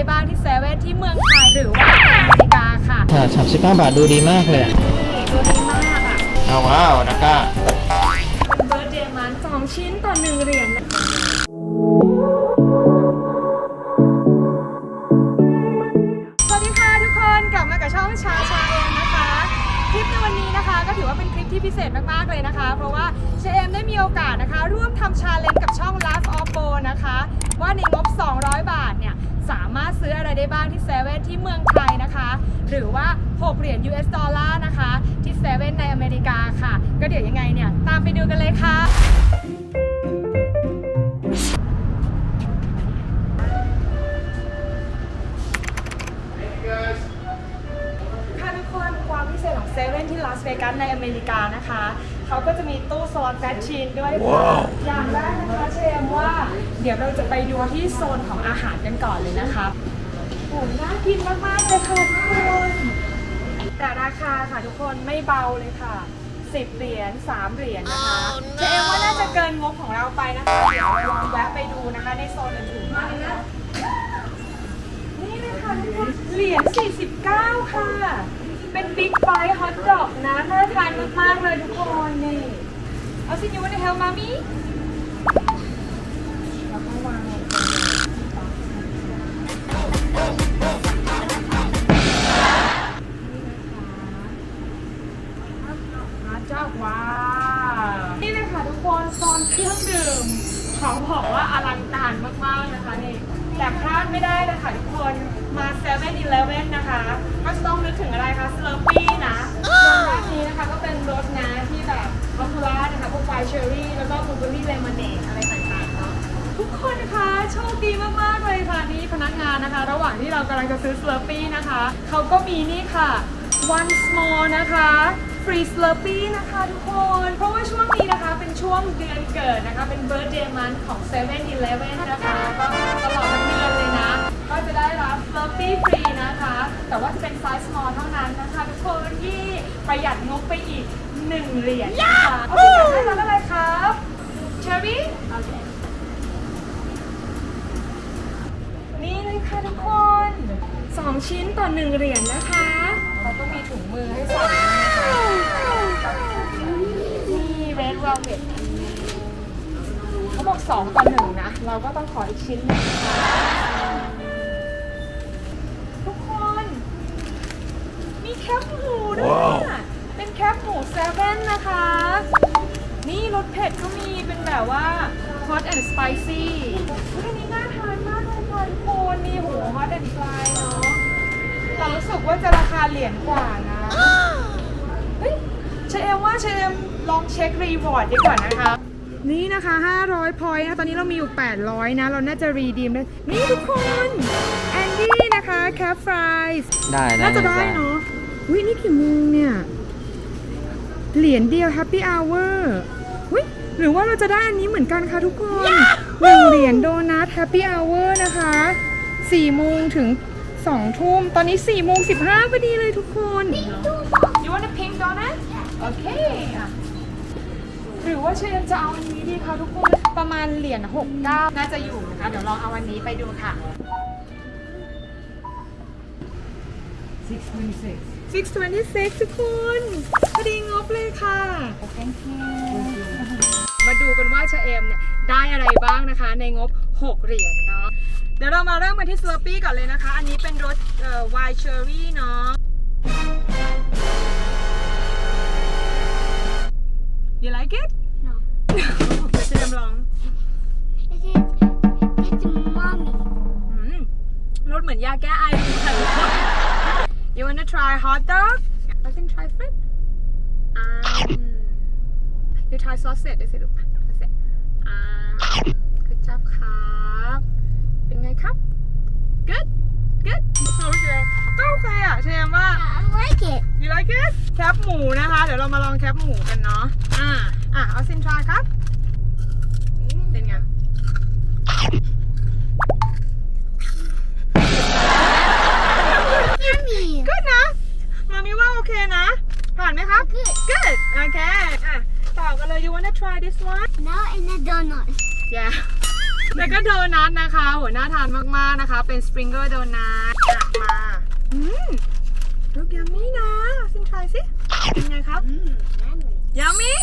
ได้บ้างที่เซเว่นที่เมืองไทยหรือว่าอเมริกาค่ะค่ะสามสิบเก้าบาทดูดีมากเลยอะนี่ดูดีมากอะเอาว้าวนะก้าเป็นเบ r ร์ d เดย์มันสองชิ้นต่อหนึ่งเหรียญนะสวัสดีค่ะทุกคนกลับมากับช่องชาชาเองนะคะ คลิปในวันนี้นะคะ ก็ถือว่าเป็นคลิปที่พิเศษมากๆเลยนะคะ เพราะว่าเชเอมได้มีโอกาสนะคะร่วม หรือว่า 6 เหรียญ US ดอลลาร์นะคะ ที่เซเว่นในอเมริกาค่ะ ก็เดี๋ยวยังไงเนี่ย ตามไปดูกันเลยค่ะ ค่ะทุกคนความพิเศษของเซเว่นที่ลาสเวกัสในอเมริกานะคะ เขาก็จะมีตู้สล็อตแมชชีนด้วยค่ะอย่างแรกนะคะเชมว่า เดี๋ยวเราจะไปดูที่โซนของอาหารกันก่อนเลยนะคะ โอ้น่ากินมากๆเลยค่ะทุกคน แต่ราคาค่ะทุกคนไม่เบาเลยค่ะ 10 เหรียญ 3 เหรียญนะคะเชมว่าน่าจะเกินงบของเราไปนะคะ เดี๋ยวเราลองแวะไปดูนะคะในโซนอื่นๆบ้างนะนี่เลยค่ะทุกคน เหรียญ 49 ค่ะ เป็นบิ๊กไบต์ฮอทดอกนะ น่าทานมากๆเลยทุกคนนี่เอาสิยูวันเฮลมามี่แล้วก็วาง 7 e เ e ่ e อนะคะ ก็จะต้องนึกถึงอะไรคะสเลอร์ปี้นะรสนี้นะคะก็เป็นรสนะที่แบบมอคูล่านะคะพวกไวน์เชอร์รี่แล้วก็บลูเบอร์รี่เลมอนเนดอะไรต่างๆเนาะทุกคนนะคะโชคดีมากๆเลยค่ะนี่พนักงานนะคะ ระหว่างที่เรากำลังจะซื้อสเลอร์ปี้นะคะเขาก็มีนี่ค่ะ one small นะคะฟรีสเลอร์ปี้นะคะทุกคน เพราะว่าช่วงนี้นะคะเป็นช่วงเดือนเกิดนะคะ เป็นเบิร์ d เดย์มันของ7 e เ e ่ e นะคะ ก็ตลอดทั้งเดือนเลยนะ ก็จะได้รับสเลอร์ปี้ฟรีนะคะ แต่ว่าจะเป็นไซส์ small เท่านั้นนะคะทุกคนที่ประหยัดงบไปอีก1เหรียญนะคะเอาที่ไหนได้รับอะไรครับเชอรี่โอเคนี่เลยค่ะทุกคน2ชิ้นต่อ1เหรียญนะคะเราก็มีถุงมือให้ใส่นะคะนี่ red velvet เขาบอก2ต่อ1นะ เราก็ต้องขออีกชิ้นหนึงทุก แบบว่า hot and spicy อุ๊ยอันนี้น่าทานมากเลยค่ะทุกคนมีหัว hot and fry เนาะแต่รู้สึกว่าจะราคาเหรียญกว่านะ เฮ้ยเชเอมว่าเชเอมลองเช็ครีวอร์ดดีกว่านะคะ นี่นะคะ 500 พอยต์นะ ตอนนี้เรามีอยู่ 800 นะ เราน่าจะรีดีมได้ นี่ทุกคนแอนดี้นะคะแคปฟรายส์ได้ได้น่าจะได้เนาะวินี่กี่โมงเนี่ย เหรียญเดียว Happy Hour วิ หรือว่าเราจะได้อันนี้เหมือนกันค่ะทุกคนหนึ่งเหรียญโดนัท Happy Hour นะคะ4โมงถึง2ทุ่มตอนนี้4โมง15พอดีเลยทุกคน You want a pink donut? โอเคอะหรือว่าเชนจะเอาอันนี้ดีคะทุกคน ประมาณเหรียญ69น่าจะอยู่นะคะ เดี๋ยวลองเอาอันนี้ไปดูค่ะ626 ทุกคนพอดีงบเลยค่ะ Thank you มา ดูกันว่าชาเอมเนี่ยได้อะไรบ้างนะคะ ในงบ 6 เหรียญเนาะเดี๋ยวเรามาเริ่มกันที่สลอปี้ก่อนเลยนะคะ อันนี้เป็นรสไวน์เชอร์รี่เนาะ You like it? No. เชมลอง It is, it's mommy. อืมรสเหมือนยาแก้ไอเลยค่ะทุกคน You wanna try hot dog? I can try fruit. Um, you try sausage ด้วยสิลูก sausage อ่า good job ครับ เป็นไงครับ good good โอเคก็โอเคอะเชมว่า I like it. you like it แคปหมูนะคะ เดี๋ยวเรามาลองแคปหมูกันเนาะ อ่า อะเอาซินทราครับ เป็นไง you wanna try this one Now in the donut. yeah แล้วก็โดนัทนะคะโหน่าทานมากๆนะคะ เป็นสปริงเกอร์โดนัทอะมาอืมลูกยัมมี่นะซิมทายสิเป็นไงครับ Mm, yummy. ยัมมี่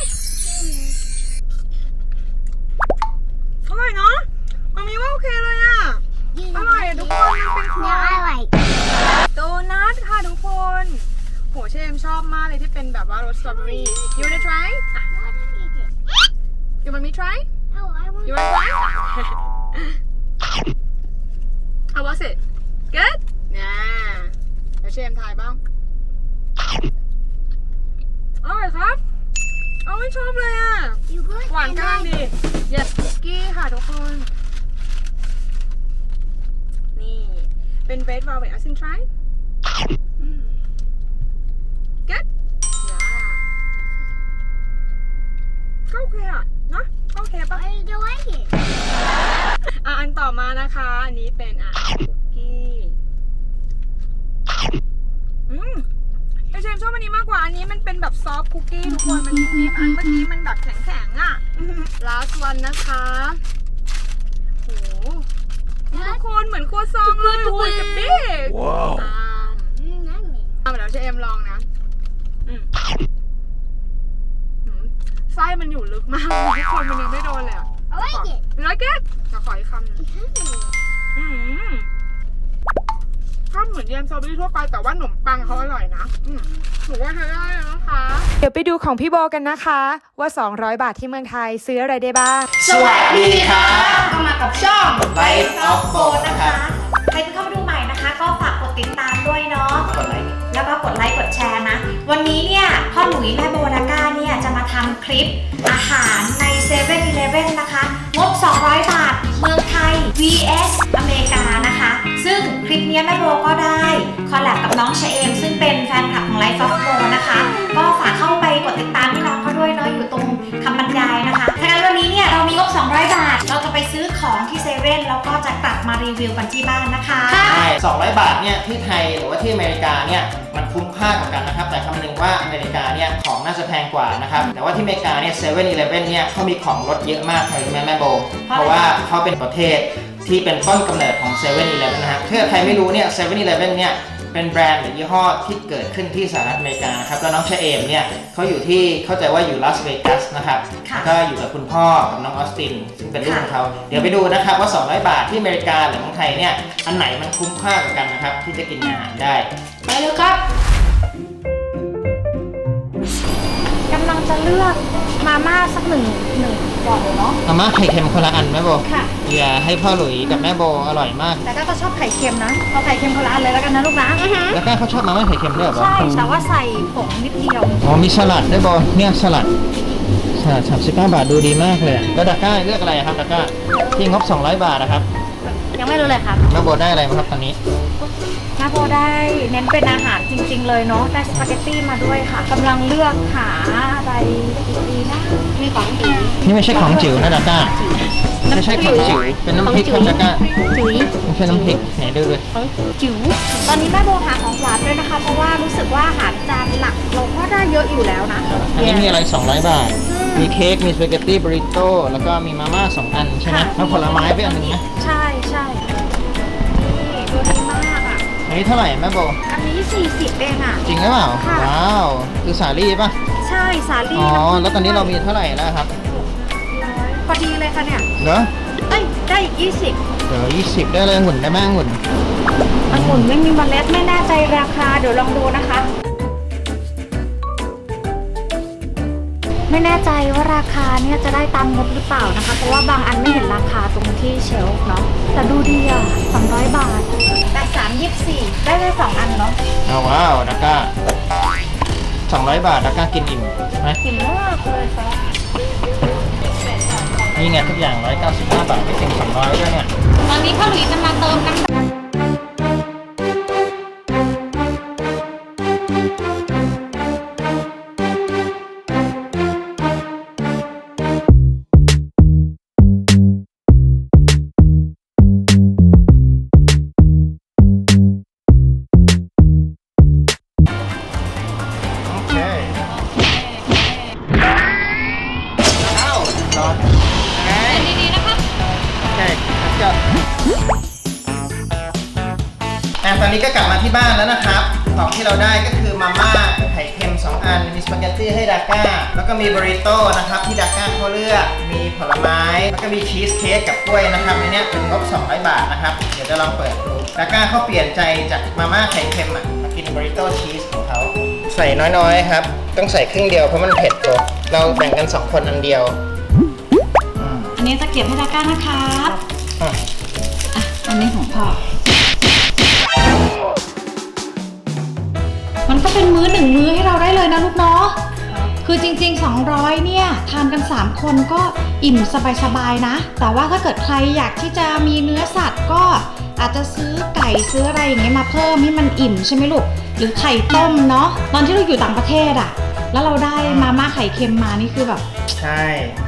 อร่อยเนาะมามีว่าโอเคเลยอะ You อร่อยอะทุกคนมันเป็น No, I like. โดนัทค่ะทุกคนโหเชมชอบมากเลยที่เป็นแบบว่ารสสตรอเบอรี่ you wanna try อะ you want me try No, I want. you wanna try how was it good น่าเดี๋ยวเชมทายบ้าง อร่อยครับ เอาไม่ชอบเลยอะ You good? หวานกำลังดี yes กี้ค่ะทุกคน นี่ เป็น red velvet เอาซิม try Mm. good yeah ก็โอเคอะ เนอะก็โอเคปะ I don't like it. อะอันต่อมานะคะ อันนี้เป็นอะคุกกี้อืมไอเจมส์ชอบอันนี้มากกว่าอันนี้มันเป็นแบบซอฟต์คุกกี้ทุกคนมันมีอันเมื่อกี้มันแบบแข็งๆอะ last one นะคะโหนี่ทุกคนเหมือนครัวซองเลยโอ้ยจะบิ๊กว้าว Mm, yummy. เอาเดี๋ยวเชมลองนะ อืมอืม ไส้มันอยู่ลึกมากทุกคนมันยังไม่โดนเลยอะ I like it. ร้อยแก้วจะขออีกคำหนึง Yummy. อืมก็เหมือนเยมสตรอเบอรี่ทั่วไปแต่ว่าขนมปังเขาอร่อยนะอืมหนูว่าใช้ได้นะคะ เดี๋ยวไปดูของพี่โบกันนะคะ ว่า 200 บาทที่เมืองไทยซื้ออะไรได้บ้าง สวัสดีครับก็มากับช่อง Life of Gold นะคะ ใครเพิ่งเข้ามาดูใหม่นะคะ ก็ฝากกดติดตามด้วยเนาะ กดไลค์แล้ว ก็กดไลค์กดแชร์นะ วันนี้เนี่ยพ่อหลุยแม่โบนาก้าเนี่ยจะมาทำคลิปอาหารใน7 e เ e ่ e อนะคะ งบ 200 บาท เมืองไทย vs อเมริกานะคะ ซึ่งคลิปเนี้ยแม่โบก็ได้คอลแลบกับน้องเชเอม ซึ่งเป็นแฟนคลับของ Life of Go นะคะ ก็ฝากเข้าไปกดติดตามที่น้องเขาด้วยเนาะอยู่ตรงคำบรรยายนะคะ บ 200 บาท เราจะไปซื้อของที่เซเว่นแล้วก็จะกลับมารีวิวกันที่บ้านนะคะ ใช่200 บาทเนี่ยที่ไทยหรือว่าที่อเมริกาเนี่ยมันคุ้มค่ากว่ากันนะครับ แต่คำนึงว่าอเมริกาเนี่ยของน่าจะแพงกว่านะครับ แต่ว่าที่อเมริกาเนี่ยเซเว่นอีเลฟเว่นเนี่ยเขามีของลดเยอะมากเลยรู้ไหมแม่โบ เพราะว่าเขาเป็นประเทศที่เป็นต้นกำเนิดของ7 e เ e ่ e อนะครับถ้าใครไม่รู้เนี่ย7 e เ e ่ e เนี่ย เป็นแบรนด์หรือยี่ห้อที่เกิดขึ้นที่สหรัฐอเมริกานะครับแล้วน้องเชเอมเนี่ยเขาอยู่ที่เข้าใจว่าอยู่ลาสเวกัสนะครับค่ะแล้วก็อยู่กับคุณพ่อกับน้องออสติน ซึ่งเป็นลูกของเขา เดี๋ยวไปดูนะครับว่า 200 บาทที่อเมริกาหรือของไทยเนี่ยอันไหนมันคุ้มค่ากว่ากันนะครับที่จะกินอาหารได้ ไปเลยครับ กำลังจะเลือก มาม่าสักหนึ่งหนึ่งก่อนเลยเนาะมาม่าไข่เค็มคนละอันแม่โบค่ะ อย่าให้พ่อหลุยกับแม่โบอร่อยมาก แต่ก็ชอบไข่เค็มนะเอาไข่เค็มคนละอันเลยแล้วกันนะลูกนะแล้วก็เขาชอบมาม่าไข่เค็มด้วยเหรอใช่แต่ว่าใส่ผงนิดเดียว อ๋อมีสลัดด้วยโบเนี่ยสลัดสลัด39บาทดูดีมากเลยอะแล้วดาก้าเลือกอะไรครับดาก้าที่งบ200บาทนะครับ ยังไม่รู้เลยครับแม่โบได้อะไรมาครับตอนนี้แม่โบได้เน้นเป็นอาหารจริง ๆ เลยเนาะได้สปาเกตตี้มาด้วยค่ะกำลังเลือกหาอะไรดีๆนะมีของดีนี่ไม่ใช่ของจิ๋วนะดาก้าไม่ใช่ของจิ๋วเป็นน้ำพริกครับดาก้าจุ๋ยไม่ใช่น้ำพริกไหนดูเลยของจิ๋วตอนนี้แม่โบหาของหวานด้วยนะคะ เพราะว่ารู้สึกว่าอาหารจานหลักเราก็ได้เยอะอยู่แล้วนะอันนี้มีอะไร 200 บาท มีเค้ก มีสปาเกตตี้บริโต้ แล้วก็มีมาม่าสองอันใช่ไหมค่ะ แล้วผลไม้ไปอันหนึงนะใช่ใช่นี่ดูดีมากอะ อันนี้เท่าไหร่แม่โบ อันนี้ 40เองอะ จริงหรือเปล่า ค่ะ ว้าว คือสาลี่ป่ะ ใช่สาลีอ๋อ แล้วตอนนี้เรามีเท่าไหร่แล้วครับ พอดีเลยค่ะเนี่ยเหรอเอ้ยได้อีก20เดี๋ยว20ได้เลยหุ่นได้ไหมหุ่นองุ่นไม่มีเมล็ดไม่แน่ใจราคา เดี๋ยวลองดูนะคะ ไม่แน่ใจว่าราคาเนี่ยจะได้ตามงบหรือเปล่านะคะ เพราะว่าบางอันไม่เห็นราคาตรงที่เชลฟ์เนาะ แต่ดูดีอะ200 บาทแต่3 24 ได้แค่2อันเนาะเอาว้าวดักก้า200บาทดักก้ากินอิ่มไหมกินมากเลยค่ะนี่ไงทุกอย่าง 195 บาทไม่ถึง200ด้วยเนี่ย อะตอนนี้ก็กลับมาที่บ้านแล้วนะครับ ของที่เราได้ก็คือมาม่าไข่เค็ม2 อัน มีสปาเกตตี้ให้ดาก้า แล้วก็มีบริโต้นะครับที่ดาก้าเขาเลือก มีผลไม้ แล้วก็มีชีสเค้กกับกล้วยนะครับในเนี้ยเป็นงบ200 บาทนะครับ เดี๋ยวจะลองเปิดดู ดาก้าเขาเปลี่ยนใจจากมาม่าไข่เค็มอะ มากินบริโต้ชีสของเขา ใส่น้อยๆครับ ต้องใส่ครึ่งเดียวเพราะมันเผ็ดตัวเราแบ่งกัน 2 คนอันเดียวอืมอันนี้จะเก็บให้ดาก้านะครับ อะ อะอันนี้ของพ่อ มันก็เป็นมื้อหนึ่งมื้อให้เราได้เลยนะลูกเนาะ คือจริง ๆ 200 เนี่ย ทานกัน 3 คนก็อิ่มสบายๆนะ แต่ว่าถ้าเกิดใครอยากที่จะมีเนื้อสัตว์ก็อาจจะซื้อไก่ซื้ออะไรอย่างเงี้ยมาเพิ่มให้มันอิ่มใช่ไหมลูก หรือไข่ต้มเนาะ ตอนที่เราอยู่ต่างประเทศอะแล้วเราได้มาม่าไข่เค็มมานี่คือแบบ ใช่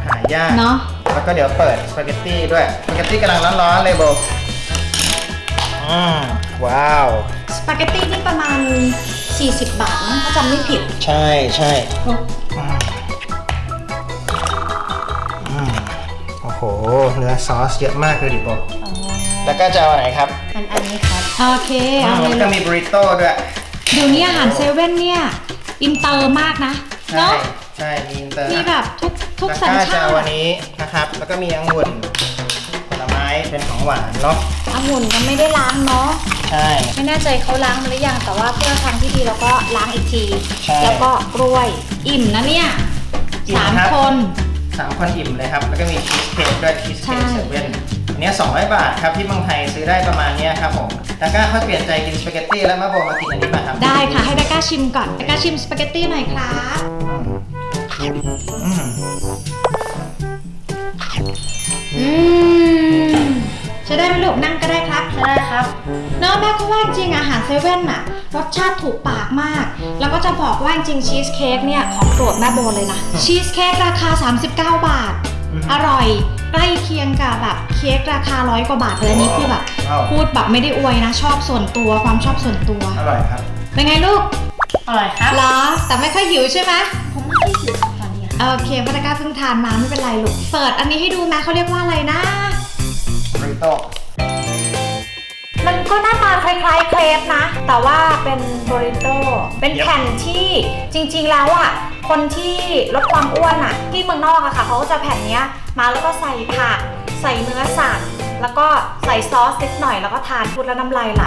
หายาก เนาะ แล้วก็เดี๋ยวเปิดสปาเกตตี้ด้วย สปาเกตตี้กำลังร้อนๆเลยโบ อืมว้าว สปาเกตตี้นี่ประมาณ 40 บาทนะถ้าจำไม่ผิด ใช่ใช่อืมอืมโอ้โห เนื้อซอสเยอะมากเลยดิโบแล้วก็จะเอาไหนครับอันอันนี้ครับ โอเค เอาอืมเลแล้วยก็มีบริโต้ด้วย เดี๋ยวนี้อาหารเซเว่นเนี่ย อินเตอร์มากนะใช่เนาะใช่มีอินเตอร์มีแบบทุกทุกแล้วสัญก็จะชาเอาติ วันนี้นะครับ แล้วก็มีองุ่นผลไม้เป็นของหวานเนาะ องุ่นก็ไม่ได้ล้างเนาะ ใช่ ไม่แน่ใจเขาล้างมาหรือยัง แต่ว่าเพื่อทางที่ดีเราก็ล้างอีกที ใช่แล้วก็กล้วย อิ่มนะเนี่ยอิ่มสามครับ คน สามคนอิ่มเลยครับ แล้วก็มีชีสเค้กด้วยชีสใช่เค้กเซเว่นอันเนี้สองร้อยบาทครับที่เมืองไทยซื้อได้ประมาณเนี้ยครับผมแล้วก็เขาเปลี่ยนใจกินสปาเกตตี้แล้วมาโบมากินอันนี้มาครับได้ค่ะ ให้ดาก้าชิมก่อนดาก้าชิมสปาเกตตี้หน่อยครับอืมอืมใช้ได้ไหมลูกนั่งก็ได้ครับใช่ได้ครับเนอะแม่ก็ว่าจริงๆอาหารเซเว่นน่ะรสชาติถูกปากมาก แล้วก็จะบอกว่าจริงๆชีสเค้กเนี่ยของโปรดแม่โบเลยนะชีสเค้กราคา 39 บาท อร่อยใกล้เคียงกับแบบเค้กราคาร้อยกว่าบาทเลยอันนี้คือแบบว้าวพูดแบบไม่ได้อวยนะชอบส่วนตัวความชอบส่วนตัวอร่อยครับเป็นไงลูกอร่อยครับเหรอแต่ไม่ค่อยหิวใช่ไหมผมไม่ค่อยหิวตอนนี้โอเคพัตกาเพิ่งทานมาไม่เป็นไรลูกเปิดอันนี้ให้ดูนะเขาเรียกว่าอะไรนะบริ โต้มันก็หน้าตาคล้ายๆเครปนะ แต่ว่าเป็นบริโต้เป็นแผ่นที่จริงๆแล้วอะ คนที่ลดความอ้วนอะ ที่เมืองนอกอะค่ะเขาก็จะแผ่นเนี้ยมาแล้วก็ใส่ผัก ใส่เนื้อสัตว์ แล้วก็ใส่ซอสนิดหน่อยแล้วก็ทานพูดแล้วน้ำลายไหล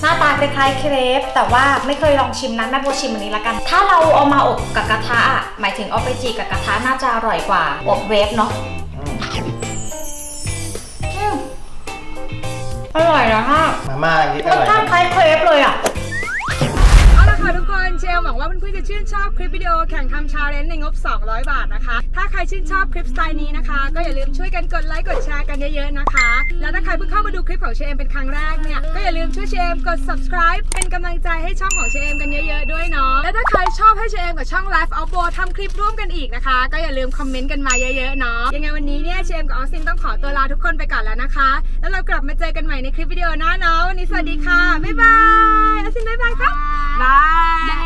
หน้าตาคล้ายๆเครปแต่ว่าไม่เคยลองชิมนะแม่โบชิมอันนี้ละกัน ถ้าเราเอามาอบกับกระทะอะหมายถึงเอาไปจีกับกระทะน่าจะอร่อยกว่าอบเวฟเนาะ อร่อยนะฮะมาม่าอันนี้ก็รอสร่อยคชารับติคล้ายเครปเลยอะ เอาละค่ะทุกคนเชลหวังว่าเพื่อนๆจะชื่นชอบคลิปวิดีโอแข่งทำชาเลนจ์ในงบ 200 บาทนะคะ ถ้าใครชื่นชอบคลิปสไตล์นี้นะคะ ก็อย่าลืมช่วยกันกดไลค์กดแชร์กันเยอะๆนะคะ แล้วถ้าใครเพิ่งเข้ามาดูคลิปของเชมเป็นครั้งแรกเนี่ยก็อย่าลืมช่วยเชมกด subscribe เป็นกำลังใจให้ช่องของเชมกันเยอะๆด้วยเนาะและถ้าใครชอบให้เชมกับช่อง Life of Bo ทำคลิปร่วมกันอีกนะคะ ก็อย่าลืมคอมเมนต์กันมาเยอะๆเนาะยังไงวันนี้เนี่ยเชมกับออสซินต้องขอตัวลาทุกคนไปก่อนแล้วนะคะ แล้วเรากลับมาเจอกันใหม่ในคลิปวิดีโอหน้าเนาะวันนี้สวัสดีค่ะบ๊ายบายออสซินบ๊ายบายครับ Bye.